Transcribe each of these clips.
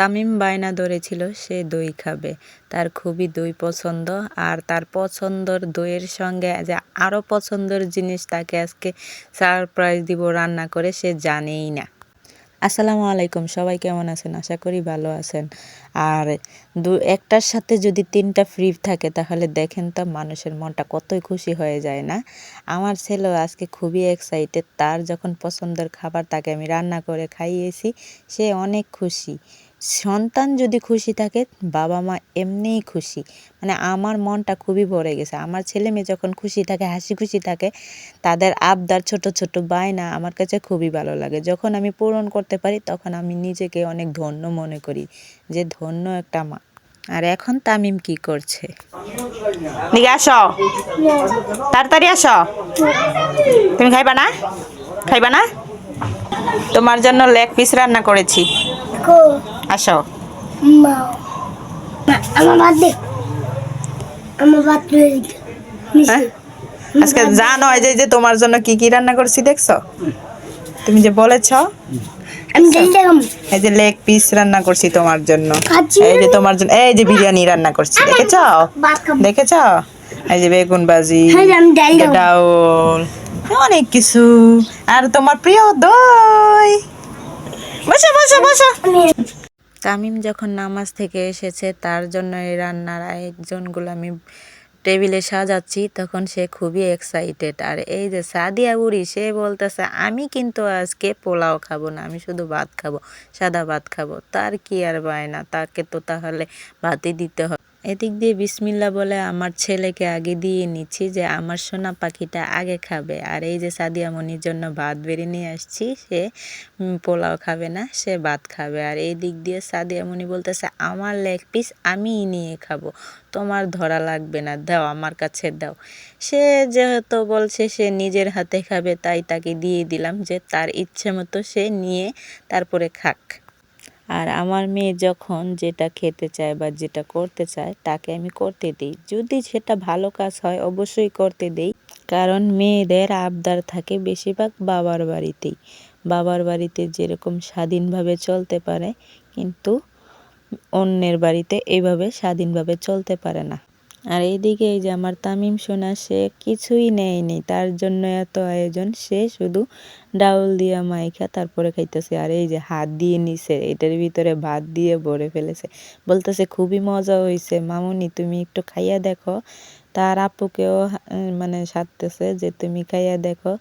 তামিম বায়না ধরেছিল, সে দই খাবে। তার খুবই দই পছন্দ। আর তার পছন্দর দইয়ের সঙ্গে যে আরও পছন্দের জিনিস তাকে আজকে সারপ্রাইজ দিব রান্না করে, সে জানেই না। আসসালামু আলাইকুম, সবাই কেমন আছেন? আশা করি ভালো আছেন। আর দু, একটার সাথে যদি তিনটা ফ্রি থাকে, তাহলে দেখেন তো মানুষের মনটা কতই খুশি হয়ে যায় না। আমার ছেলেও আজকে খুবই এক্সাইটেড তার যখন পছন্দের খাবার তাকে আমি রান্না করে খাইয়েছি, সে অনেক খুশি। সন্তান যদি খুশি থাকে বাবা মা এমনিই খুশি। মানে আমার মনটা খুবই ভরে গেছে। আমার ছেলে মেয়ে যখন খুশি থাকে হাসি খুশি থাকে তাদের আবদার ছোট ছোট বায়না আমার কাছে খুবই ভালো লাগে। যখন আমি পূরণ করতে পারি তখন আমি নিজেকে অনেক ধন্য মনে করি যে ধন্য একটা মা। আর এখন তামিম কি করছে? দিকে আসো। তাড়াতাড়ি আসো। তুমি খাইবা না? খাইবা না? তোমার জন্য লেগ পিস রান্না করেছি। আসো। হ্যাঁ? আজকে জানো এই যে যে তোমার জন্য কি কি রান্না করেছি দেখছ? তুমি যে বলেছ এই যে লেগ পিস রান্না করছি তোমার জন্য। এই যে তোমার জন্য এই যে বিরিয়ানি রান্না করছি দেখেছ? দেখেছ? এই যে বেগুন ভাজি হ্যাঁ ডাউল অনেক কিছু। আর তোমার প্রিয় দই। বসো বসো বসো। তামিম যখন নামাজ থেকে এসেছে, তার জন্য এই রান্নার আয়োজনগুলো আমি টেবিলে সাজাচ্ছি, তখন সে খুবই এক্সাইটেড আর এই যে সাদিয়া বুড়ি, সে বলতেছে, আমি কিন্তু আজকে পোলাও খাব না, আমি শুধু ভাত খাব, সাদা ভাত খাব। তার কি আর বায়না? তাকে তো তাহলে ভাতই দিতে হবে। এদিক দিয়ে বিসমিল্লা বলে আমার ছেলেকে আগে দিয়ে নিচ্ছি যে আমার সোনা পাখিটা আগে খাবে। আর এই যে সাদিয়া মনির জন্য ভাত বেড়ে নিয়ে আসছি, সে পোলাও খাবে না, সে ভাত খাবে। আর এই দিক দিয়ে সাদিয়া মনি বলতেছে, আমার লেগ পিস আমিই নিয়ে খাব। তোমার ধরা লাগবে না, দাও আমার কাছে দাও। সে যেহেতু বলছে সে নিজের হাতে খাবে, তাই তাকে দিয়ে দিলাম যে তার ইচ্ছে মতো সে নিয়ে তারপরে খাক। আর আমার মেয়ে যখন যেটা খেতে চায় বা যেটা করতে চায়, তাকে আমি করতে দিই। যদি সেটা ভালো কাজ হয়, অবশ্যই করতে দিই। কারণ মেয়েদের আবদার থাকে বেশিরভাগ বাবার বাড়িতেই। বাবার বাড়িতে যেরকম স্বাধীনভাবে চলতে পারে, কিন্তু অন্যের বাড়িতে এইভাবে স্বাধীনভাবে চলতে পারে না। আর এইদিকে এই যে আমার তামিম সোনা, সে কিছুই নেয়নি। তার জন্য এত আয়োজন, সে শুধু ডাউল দিয়া মাইখা তারপরে খাইতেছে। আর এই যে হাত দিয়ে নিছে, এটার ভিতরে ভাত দিয়ে ভরে ফেলেছে। বলতেছে, খুবই মজা হয়েছে মামুনি, তুমি একটু খাইয়া দেখো। তার আপুকেও মানে সারতেছে যে, তুমি খাইয়া দেখো।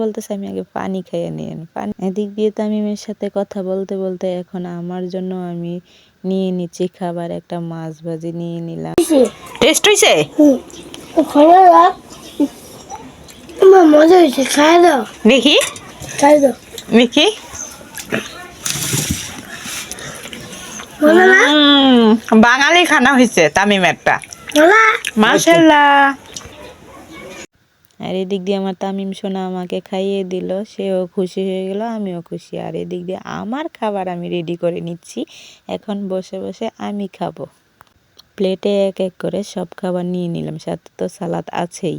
বলতেছে, আমি আগে পানি খাইয়ে নিয়ে পানি এদিক দিয়ে তামিমের সাথে কথা বলতে বলতে এখন আমার জন্য আমি নিয়ে নিচ্ছি খাবার। একটা মাছ ভাজি নিয়ে নিলাম। টেস্ট হয়েছে? ওখানে রাখ আমার মজা হয়েছে খাই দাও। দেখি। খাই দাও। দেখি। বলো না? উম, বাঙালি খানা হয়েছে তামিম একটা। মাশাল্লাহ। আর এদিক দিয়ে আমার তামিম সোনা আমাকে খাইয়ে দিল সেও খুশি হয়ে গেল আমিও খুশি। আর এদিক দিয়ে আমার খাবার আমি রেডি করে নিচ্ছি। এখন বসে বসে আমি খাব। প্লেটে এক এক করে সব খাবার নিয়ে নিলাম। সাথে তো সালাদ আছেই।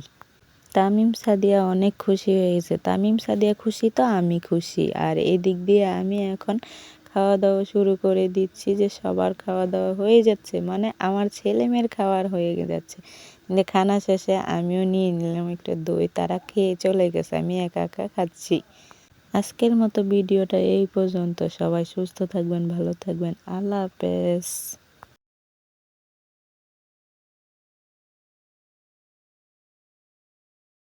তামিম সাদিয়া অনেক খুশি হয়ে গেছে। তামিম সাদিয়া খুশি তো আমি খুশি। আর এদিক দিয়ে আমি এখন খাওয়া দাওয়া শুরু করে দিচ্ছি যে সবার খাওয়া দাওয়া হয়ে যাচ্ছে। মানে আমার ছেলে মেয়ের খাওয়ার হয়ে যাচ্ছে। কিন্তু খানা শেষে আমিও নিয়ে নিলাম একটা দই। তারা খেয়ে চলে গেছে। আমি একা একা খাচ্ছি। আজকের মতো ভিডিওটা এই পর্যন্ত। সবাই সুস্থ থাকবেন, ভালো থাকবেন। আল্লাহ হাফেজ।